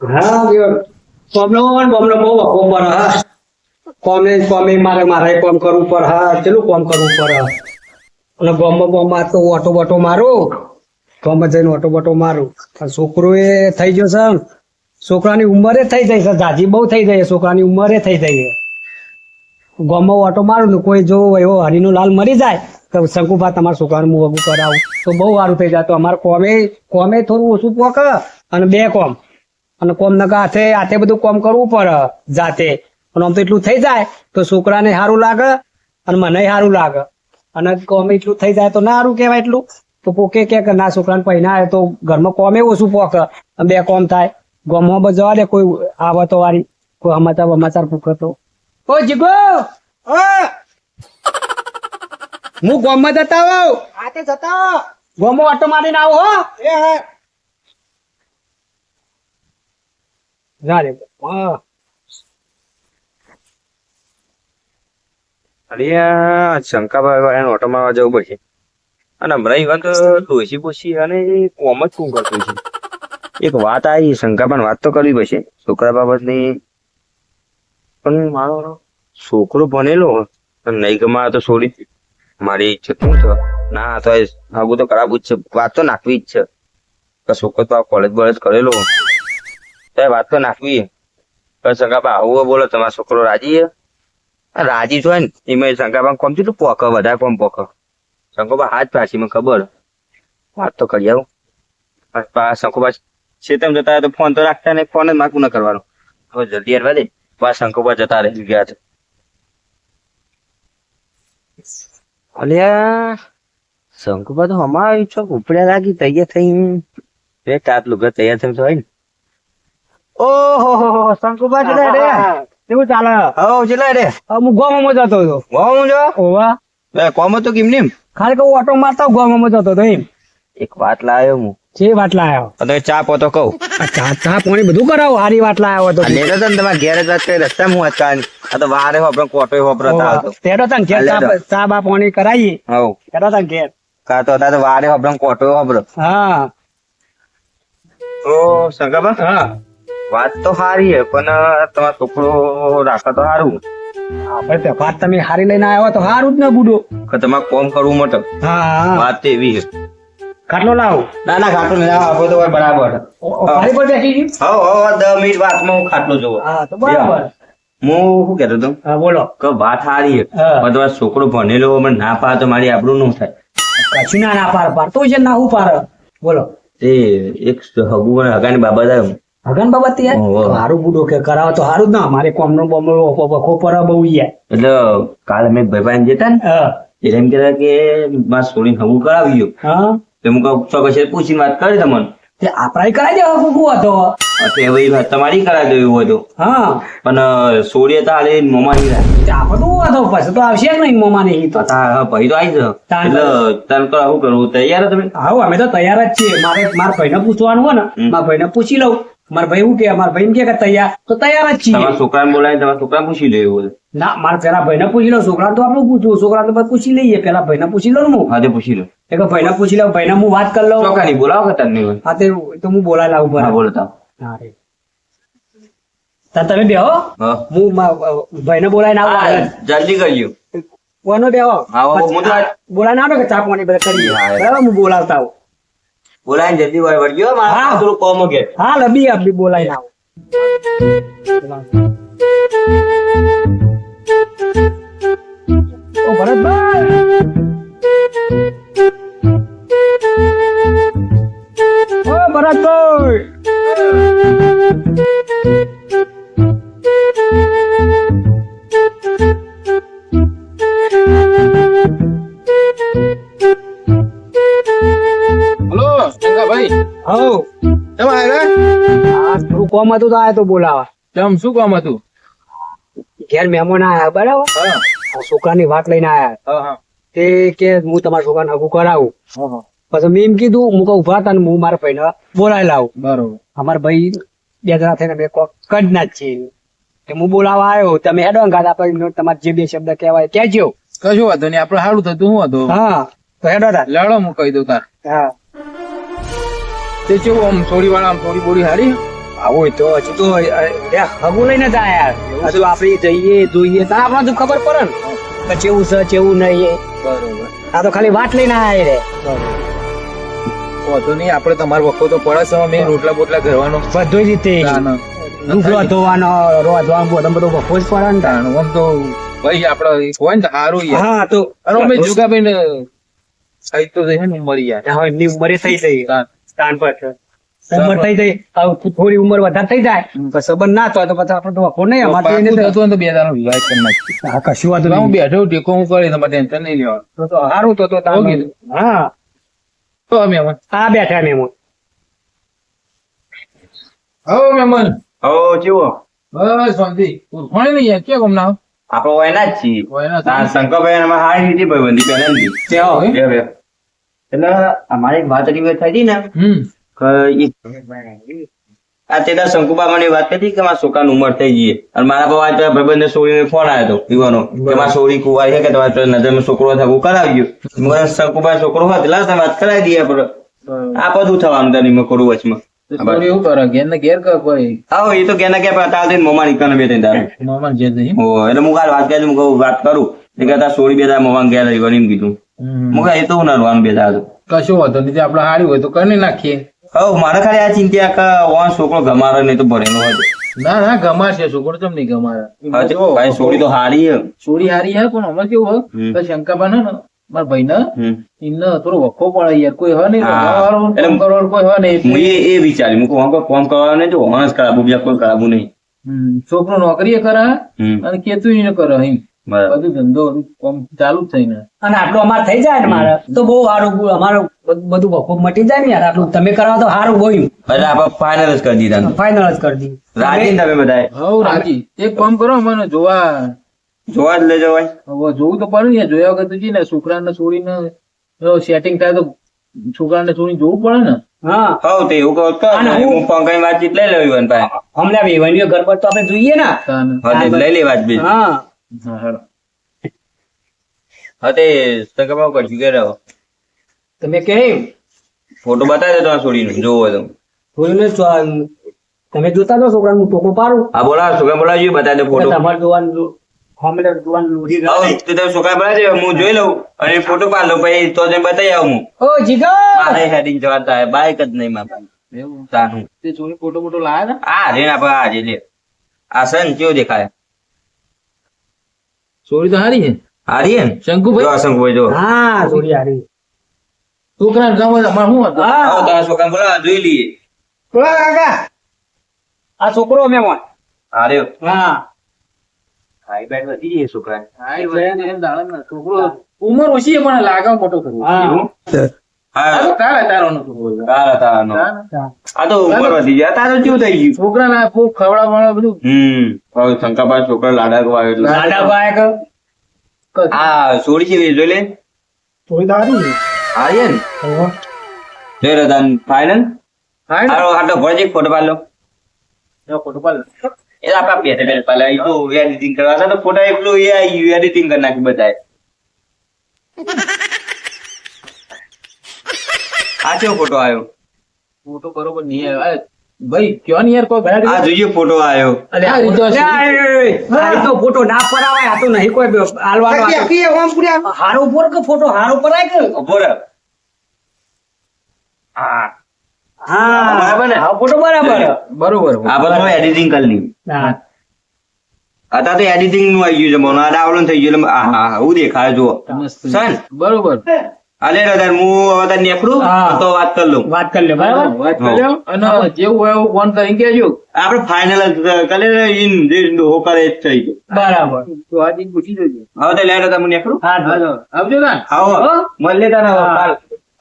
હા કોમનો બોમનો બહુ વખો પર, હા. કોમે કોમે મારે મારે કોમ કરવું પર, હા, ચેલું કોમ કરવું પર અને ગોમમાં ગોમમાં તો ઓટો બોટો મારું. ગોમમાં જઈને ઓટો બોટો મારું. છોકરો એ થઈ જાય છે બહુ થઈ જાય છોકરાની ઉંમરે થઈ જાય ગોમમાં ઓટો મારું કોઈ જો એવો હરીનો લાલ મરી જાય, તો શંકુભા તમારા છોકરાનું હું તો બહુ સારું થઈ જાય. તો અમારે કોમે કોમે થોડું ઓછું પોક અને બે કોમ. અને કોમ નકા હાથે હાથે બધું કોમ કરવું પડે જાતે. અને આમ તો એટલું થઈ જાય તો છોકરાને સારું લાગે અને મને સારું લાગે. અને કોમ એટલું થઈ જાય તો ના સારું કહેવાય એટલું. તો પોકે કે ના છોકરાને પહેના આવે તો ઘરમાં કોમે ઓછું પોક? બે કોમ થાય. ગોમમાં બસ જવા દે કોઈ આવે તો વારી કોઈ સમાચાર સમાચાર પૂકે તો ઓ જીગો! હું ગોમમાં જતા આવું આતે જતા ગોમો ઓટો મારીને આવો હો. એ હે. રે હા અરે શંકાભાઈ વાળાને ઓટો મારવા જવું પડશે અને હમણાં ઈવન તો ડોસી બોસી અને કોમ જ શું કરતું છે એક વાત આવી શંકાભાઈ વાત તો કરવી પડશે છોકરા બાબતની પણ મારો છોકરો ભણેલો નહીં ગમા તો છોડી. મારી ઈચ્છા શું છે ના તો આગું તો ખરાબ જ છે વાત તો નાખવી જ છે છોકરો તો કોલેજ બોલેજ કરેલો તો વાત તો નાખવી. શંકાભાઈ આવું બોલો, તમારો છોકરો રાજી છે? રાજી છો ને. એમાં શંકાબા કોમ છું પોક વધારે કોમ પોક શંકોબા હાથ પાછી, મને ખબર. વાત તો કરી આવું. છે શંકોબા શેતમ જતા તો ફોન તો રાખતા નહીં, ફોન જ માગું ન કરવાનો. હવે જલ્દી હરવા દે. બા શંકોબા જતા રહી ગયા છે. અલ્યા, શંકુબા તો હમારી ચોક ઉપડ્યા લાગી, તૈયાર થઈ બે કાત લુગર તૈયાર થઈ હોય ને. ઓહો શંકુબા ચલા રે? કેવું ચાલે? હો ચલા રે? હવે હું જતો હતો. હું જો ઓવા બે કોમ તો કેમ નીમ? ખાલી કહું ઓટો મારતા ગોમાં જતો હતો એમ. એક વાત લાવ્યો હું. જે વાટલા આવ્યો તમે ચા પોતો કહું. ચા ચા પાણી બધું કરાવો હારી વાટલા આવ્યો હતો આ લેતો તો ને તમારા ઘેર જ વાત રસ્તા હું વાત આ તો વારે હોપરો કોટો હોપરતા હતો તેડો તને ઘેર ચા બા પાણી કરાવીએ હવ તેડો તને ઘેર. કા હતા તો વારે હોપરો કોટો હોપરો હા. ઓ સંગાબા હા. વાત તો સારી હે પણ તમારો છોકરો રાખો તો સારું આપણે તે વાત તમે હારી લઈને આવ્યા તો સારું જ ને બુડો. કે તમારે કોમ કરવું મોટો. હા હા. વાત તો એવી છે ખાટલો લાવો. ના ના ખાટલો નહીં આપો તો બરાબર. ઓ- ઓ, પર બેસી ગયું? હા હવ દસ મિનિટ વાતમાં હું ખાટલો જોવો હા તો બરાબર. હું શું કહેતો હતો? હા બોલો. કે વાત સારી હે. પણ તમારો છોકરો ભણેલો મને ના પા તો મારી આબરૂ નું થાય. કશું ના ના પાર પાર તો છે ના હું પાર બોલો. તે એક હગુ અને હગાની બાબત આવ્યો. હગન બાબત. હારું બુડો કે કરાવો તો હારું ના મારે કોમનો વખો પર બહુ યાર એટલે કાલે અમે ભાઈ જતા ને એટલે એમ કહેતા કે મારે છોડીને હવું કરાવી ગયો હા. તો હું કહું ચોક્કસ પૂછીને વાત કરી તમને તે આપણા કરાવી દેવા કુકુ હતો હવે વાત તમારી કરાવી દેવી હતું હા. પણ સોળી હતા હાલે મોમાની તે આપણે તો હતો પછી તો આવશે જ નહીં મોમાં નહીં તો. ભાઈ તો આવી જ એટલે તને તો. આવું કરવું તૈયાર તમે? હા અમે તો તૈયાર જ છીએ. મારે મારા ભાઈને પૂછવાનું હોય ને મારા મારા ભાઈને પૂછી લઉં. મારા ભાઈ હું કે મારા ભાઈ કે તૈયાર. તો તૈયાર જ છીએ. તમારા છોકરાને બોલાવીને તમારા છોકરા પૂછી લે એવું ના મારા પેલા ભાઈને પૂછી લો. છોકરા તો આપણે પૂછવું છોકરા તો પૂછી લઈએ. પેલા ભાઈને પૂછી લઉં ને હું. હા પૂછી લો. એક ભાઈને પૂછી લઉં ભાઈને હું વાત કરી લઉં. ચોકાની બોલાવો કે તને હોય હા તે તો હું બોલાવી લાવું બરાબર. બોલો હા રે. તાર તમે બેહો હું? ભાઈને બોલાવીને ના જલ્દી કરજો કોનો બેહો બોલાવીને આવો કે ચા પાણી બધા કરીએ. બરાબર હું બોલાવતા આવું. બોલાવીને જલ્દી વાર વળજો. મારા થોડું કોમ કે હા લબી અભી બોલાય આવો. ઓ ભરતભાઈ. ઓ ભરતભાઈ. કોમ હતું તો આયા તો બોલાવા. તમ શું કોમ હતું? ઘેર મહેમાન આયા બરાબર? હા. છોકરાની વાત લઈને આયા. હા હા. તે કે હું તમારા છોકરાને હગું કરાવું. હા, હા. પછી મેં એમ કીધું હું કહું ઊભા હતા હું મારા ભાઈને બોલાવી લાવું. બરોબર. અમારા ભાઈ બે જણા થઈને બે કોક કડ ના જ છીએ. હું બોલાવા આવ્યો તમે હેડો ગાત આપણે તમારે જે બે શબ્દ કહેવાય કહેજો. કશું વાંધો નહીં આપણે સારું થતું શું હતું હા તો હેડો તાર લડો હું કહી દઉં તાર. હા. તે કેવું આમ થોડી વાર આમ થોડી બોડી હારી? આવો તો હજુ તો હગું લઈને જ આયા હજુ આપણે જઈએ જોઈએ. તો આપણે તો ખબર પડે ને. કે ચેવું છે ચેવું નહીં બરોબર. આ તો ખાલી વાત લઈને આયા રે. વાંધો નહીં આપણે તમારો વખો તો પડે છે અમે રોટલા બોટલા ઘરવાનો. બધું રીતે. ડૂબલો ધોવાનો રોધવાનો બધો બધો વખો જ પડે ને. આમ તો ભાઈ આપડે હોય ને સારું હા તો અરે અમે જુગાભાઈ ને તો છે ને મરી યાર હા એમની ઉંમરે થઈ થઈ સ્થાન પર છે. ઉંમર થઈ જાય. થોડી ઉંમર વધારે થઈ જાય સંબંધ ના થાય તો પછી આપણે વખો નહીં. અમારે એને થતું તો બે દાડા વિવાહ કરી નાખીએ. હા, કશું વાત હું બેઠો ટેકો હું કરી તમારે ટેન્શન નહીં લેવાનું. તો તો સારું તો તો કીધું. હા તો અમે હા આ બેઠા મેમો હો મેમન હો જીવો બસ શાંતિ. ભણે નહીં યાર કે કોમ ના આપડે એના જ છીએ. શંકરભાઈ અમારે હારી લીધી ભાઈબંધી પહેલેથી. ક્યાં હોય? બે બે. એટલે અમારી એક વાત એવી થઈ હતી ને. આ તે શંકુબા મને વાત કરી કે મારા છોકરાની ઉંમર થઈ ગઈ અને મારા પર વાત ભાઈબંધને સોળીને ફોન આવ્યો હતો યુવાનો કે મારા સોળી કુંવારી છે કે તમારે નજરમાં છોકરો થવું કરાવી ગયો મને શંકુબા છોકરો હોય એટલે તમે વાત કરાવી દઈએ આપણે. આ બધું થવાનું તને મેં કરું વચમાં. તો એવું કરે ઘેર ને ઘેર કર કોઈ. આવો એ તો કેના કે તાર દઈને મમા નીકળને બે ઘેર ઓ એટલે હું કાલ વાત કરી હું વાત કરું. એ કહેતા સોળી બે મમા ગયા રહ્યું એમ કીધું. હું એ તો હું નરવાનું બે કશું વાંધો નહીં આપડે હારી હોય તો કરી નાખીએ. હવે મારે ખાલી આ ચિંતા કે વાં છોકરો ગમારો નહીં તો ભરેલો હોય. ના ના ગમાશે. છોકરો ચમ નહીં ગમારે. તો ભાઈ તો હારી હે ચોરી હારી હે પણ અમારે કેવું. હોય શંકાબા ને મારા ભાઈ ને. એમને થોડો વખો પડે યાર. કોઈ હોય નહીં હા. એટલે- કામ કોઈ હોય નહીં. હું એ વિચારી વિચાર્યું. હું કોઈ ફોન કરવા નહીં જો હોનસ કરાવું બીજા કોઈ કરાવું નહીં. છોકરો નોકરી કરે. અને કેતું ને કરે એમ. બધું ધંધો કોમ ચાલુ જ થઈને. અને આટલું અમારે થઈ જાય ને મારે તો બહુ સારું અમારું બધું બપોર મટી જાય ને યાર આટલું. તમે કરવા તો સારું બહુ એટલે આપણે ફાઇનલ જ કરી દીધા. ફાઇનલ જ કરી દીધું. રાજી તમે બધાએ? હવ રાજી. એક કામ કરો મને જોવા. જોવા જ લેજો ભાઈ. હવે જોવું તો પડે ને. જોયા વગર તો જી ને છોકરાને છોડીને સેટિંગ થાય તો છોકરાને છોડીને જોવું પડે ને. હા. હવ તે એવું કહો તો. હું- પંકજ વાતચીત લઈ લેવી હોય ભાઈ. હમણાં ઘર પર તો આપણે જોઈએ ને. હા લઈ લે વાત બી હા હા, તે શંકરબાબુ કરશું કે રહો તમે કેમ? ફોટો બતાવી દેતો આ છોડીનો જોવો તો. છોડીને તમે જોતા તો છોકરાનું ટોકો પાડું. હા બોલા છોકરા બોલાવજો બતાવી દે ફોટો. તમારે જોવાનું હમણે જોવાનું તો તમે છોકરા બોલાવજો હું જોઈ લઉં અને ફોટો પાડ લઉં પછી તો તમે બતાવી આવું હું. ઓ જીગર! મારે હેડિંગ જવા થાય બાઈક જ નહીં માં એવું? તાનું. તે છોડી ફોટો ફોટો લાયા ને આ રે ના આ રે લે. આ સન કેવો દેખાય? છોડી તો હારી છે. હારી છે શંકુભાઈ? જો શંકુભાઈ જો. હા જોડી હારી છોકરાને ગામ અમારે શું હતું હા આવો તમારા છોકરા બોલાવો જોઈ લઈએ બોલા કાકા આ છોકરો મેં મોન આ રે હા હાઈ બેટ વધી જઈએ છોકરા હા, એ વયા ને એમ દાડા ને છોકરો ઉંમર ઓછી પણ લાગે મોટો થયો હા તારો નો છોકરો કારા તારાનો. આ તો વધી તારો કેવું થઈ ગયું છોકરાને આ ફૂગ ખવડાવવાનું બધું હમ શંકાભાઈ છોકરા લાડા આવ્યો એટલે દાદા ભાઈ કે આ સોડી છે જોઈ લે થોડી દારી ફોટો પાડ લો જો ફોટો પાડ લે. એ આપણા બે બે પેલા એ તો એડિટિંગ કરવા. છે તો ફોટા એકલું એ એડિટિંગ કરી નાખી બધાએ. આ કેવો ફોટો આવ્યો? ફોટો બરોબર નહીં આવ્યો. આ ભાઈ કયો ને યાર કોઈ ભલા આ જોઈએ ફોટો આયો. અરે આ રીતો છે. આ તો ફોટો ના પરાવાય આ તો નહીં કોઈ આલવાનો હારો પર કે ફોટો હારો પરાય કે? ઉપર રહે. હા. હા બરાબર ને? હા ફોટો બરાબર. બરોબર આ બધું એડિટિંગ કરી લી હા. અત્યારે તો એડિટિંગનું આવી ગયું છે મને. આ ડાઉનલોડ થઈ ગયું એટલે હા હા હું દેખાય જો સન? બરોબર. અલે દાદા હું હવે તાર નીકળું તો વાત કરી લઉં. વાત કરી લે બરાબર? વાત કરી લ્યો. અને જેવું હોય એવું ફોન કરી કેજો આપણે ફાઇનલ કરે ઈન ઇન હો કરે થઈ ગયો. બરાબર. તો આજે પૂછી દેજો હવે તો લે દાદા હું નીકળું. હા હાલો. આવજો ના. આવો? મળીએ તારે કાલ.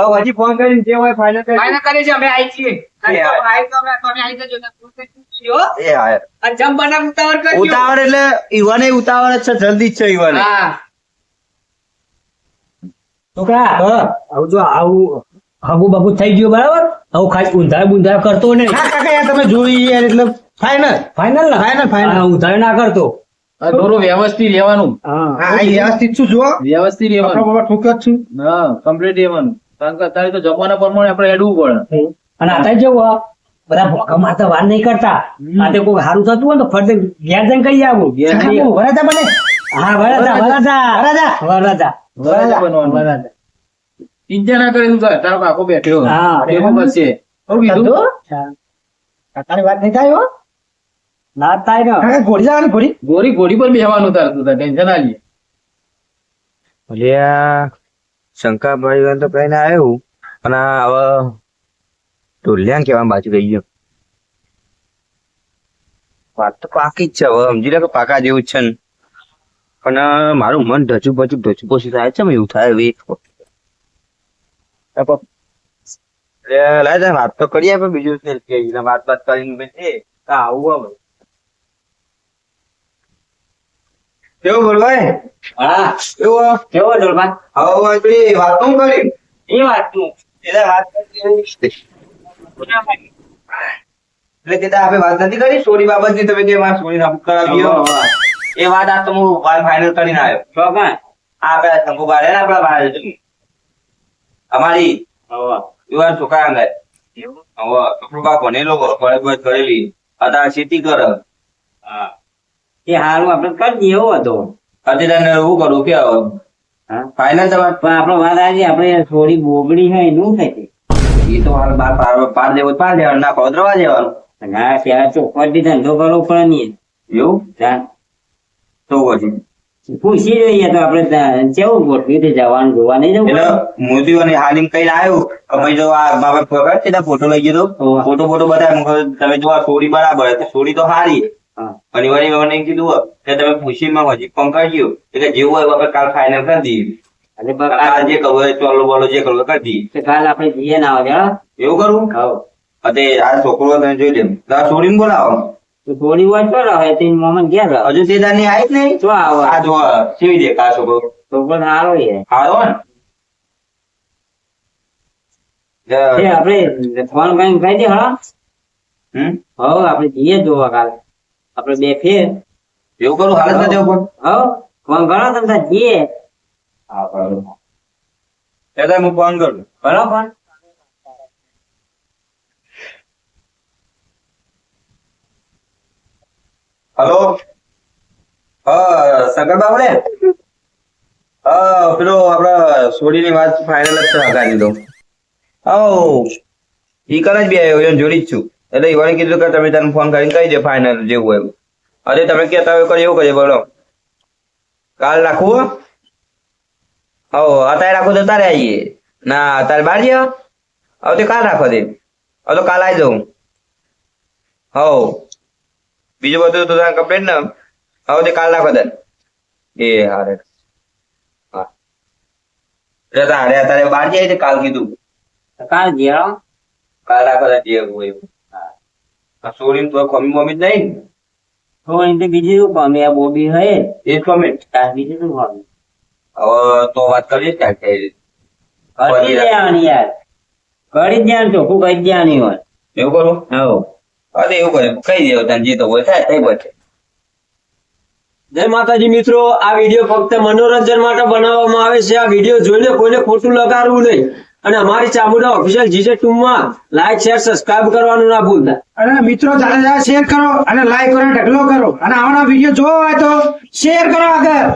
હવે હજી ફોન કરીને જે હોય ફાઇનલ કરી ફાઇનલ કરી છે અમે આવી છીએ. ઉતાવળ એટલે ઈવાને ઉતાવળ જ છે જલ્દી જ છે ઈવાને. હા. છોકરા આવું જો આવું હગુ બગુ થઈ ગયું બરાબર? આવું ખાલી ઊંધા બુંધાય કરતો નહીં તમે જોઈ યાર એટલે ફાઇનલ ફાઇનલ ને? Final, final. ઊંધા ના કરતો. દોરો વ્યવસ્થિત રહેવાનું. હા વ્યવસ્થિત છું જો વ્યવસ્થિત રહેવાનું. જ છું. હા કમ્પ્લીટ રહેવાનું. કારણ કે અત્યારે તો જમાના પ્રમાણે આપણે હેડવું પડે. અને આતા જેવું બધા ભોગા મારતા વાર નહીં કરતા. આ તે કોઈ સારું થતું હોય ને તો ફરતે ઘેર જઈને કહી આવું. ઘેર. વરાજા બને હા વરાજા વરાજા વરાજા વરાજા વરાજા બનવાનું. વરાજા ચિંતા ના કરે તું તારો કાકો બેઠ્યો હા. એમાં બચશે શું કીધું? કાકાની વાત નહીં થાય હો. ના થાય ને. ઘોડી જવાની ઘોડી? ગોરી ઘોડી પર બેહવાનું તાર તું. તાર ટેન્શન તો કહીને આવ્યું પણ હવે ઢોલિયા કેવા બાજુ રહી ગયો. વાત તો પાકી જ છે હવે. સમજી લે કે પાકા જેવું જ છે ને. પણ મારું મન ઢચું પચું ઢચું પોચું થાય છે એવું થાય હવે. એક વખત. એ પપ- એટલે લાય વાત તો કરીએ પણ બીજું છે? કે વાત વાત કરીને પછી એ આવું હવે. કેવું બોલવાય હા. કેવો કેવો ડોલમાં હવે વાંચડી વાત શું કરી? એ વાત તું એટલે વાત કરી એટલે કે આપણે વાત નથી કરી? સોરી બાબતની તમે કે મારા સોરી કરાવી હા, હો. એ વાત આ તો હું ફાઇનલ કરીને આવ્યો. કાંઈ આ આપણા શંકુભાઈ રહે ને આપણા ભાઈ અમારી યુવાન છોકરા અંદર. હવે છોકરો લોકો કોલેજ કરેલી. અત્યારે ખેતી કરે. એ હાલ આપણે કરી દઈએ એવો હતો અત્યારે એવું કરું કે હા? ફાઇનલ તમારે? પણ આપણો વાત આજે આપણે થોડી બોગડી હોય એનું થાય. એ તો હાલ બાર પાર પાર દેવો પાર દેવાનું ના પાવ દરવા દેવાનું. આ ત્યાં ચોખ્ખો ધંધો કરવો પડે નહીં એવું? તો પછી પૂછી જોઈએ તો આપણે કેવું ગોઠવ્યું તે જવાનું જોવા નહીં જવું એટલે મોદી અને હાલીમ કઈ આવ્યું. કે ભાઈ જો આ બાબા પકડ છે ફોટો લઈ ગયો ફોટો ફોટો બધા તમે જો આ સોડી બરાબર સોડી તો સારી હા. અને વળી મને કીધું કે તમે પૂછી માં હજી કરજો એટલે જેવું હોય આપણે કાલ ફાઇનલ કરી દઈએ. કાલ જે કરવું ચોલો બોલો જે કરવું કરી દઈએ. કાલ આપણે જઈએ ના આવે એવું કરવું. અને આ છોકરો તમે જોઈ લે સોડી ને બોલાવો. થોડી વાર પર હવે તે મોમન ક્યાં હતા હજુ તે દાની આવી જ નહીં? તો આવે? આ જો સીવી દે આ છોકરો તો પણ સારો છે. હારો ને? તે આપણે ફોન કઈ કહી દે હા. હમ? હો આપણે જઈએ જોવા કાલે. આપણે બે ફેર. એવું કરું હાલત ના દેવું પણ હો ફોન કરો તમે જઈએ. હા બરાબર હું ફોન કરું. કરો ફોન. હલો? હા શંકર બાબુ ને હા પેલો આપડા સોડીની વાત ફાઇનલ જ છે તો ઓ ઈ કને જ બે આવ્યો જોડી જ છું. એટલે ઈવાને કીધું કે તમે તને ફોન કરીને કહી દે ફાઇનલ જેવું એવું અરે તમે કહેતા હોય એવું કરીએ, બોલો. કાલ રાખવું હો. અત્યારે રાખવું તો તારે આવીએ. ના અત્યારે બહાર જઈએ હવે તે કાલ રાખો દે હવે તો કાલ આવી જાઉં. હો બીજું બધું તો તને કમ્પ્લેટ ને. હવે તે કાલ નાખો તને. એ હારે હા. તારે તારે બહાર જાય કાલ કીધું? કાલ ગયા હો. કાલ નાખો તને જે એવું. તો ખમી મમ્મી જ નહીં તો એમ તો બીજું શું પામે આ બોબી હે. એ જ તાર બીજું શું પામે હવે તો વાત કરીએ ક્યાં થઈ કરી દેવાની યાર. કરી દેવાનું ચોખ્ખું કરી દેવાની હોય. એવું કરું? હવ અરે એવું કરે. કઈ દેવું તને જીતો હોય થાય થઈ બચે જય માતાજી મિત્રો આ વીડિયો ફક્ત મનોરંજન માટે બનાવવામાં આવે છે. આ વીડિયો જોઈને કોઈને ખોટું લગાડવું નહીં. અને અમારી ચામુંડા ઓફિશિયલ જીજે ટૂંકમાં લાઈક શેર સબસ્ક્રાઇબ કરવાનું ના ભૂલતા. અને મિત્રો જાણે શેર કરો અને લાઈક કરો ઢગલો કરો. અને આવાના વીડિયો જોવો હોય તો શેર કરો આગળ.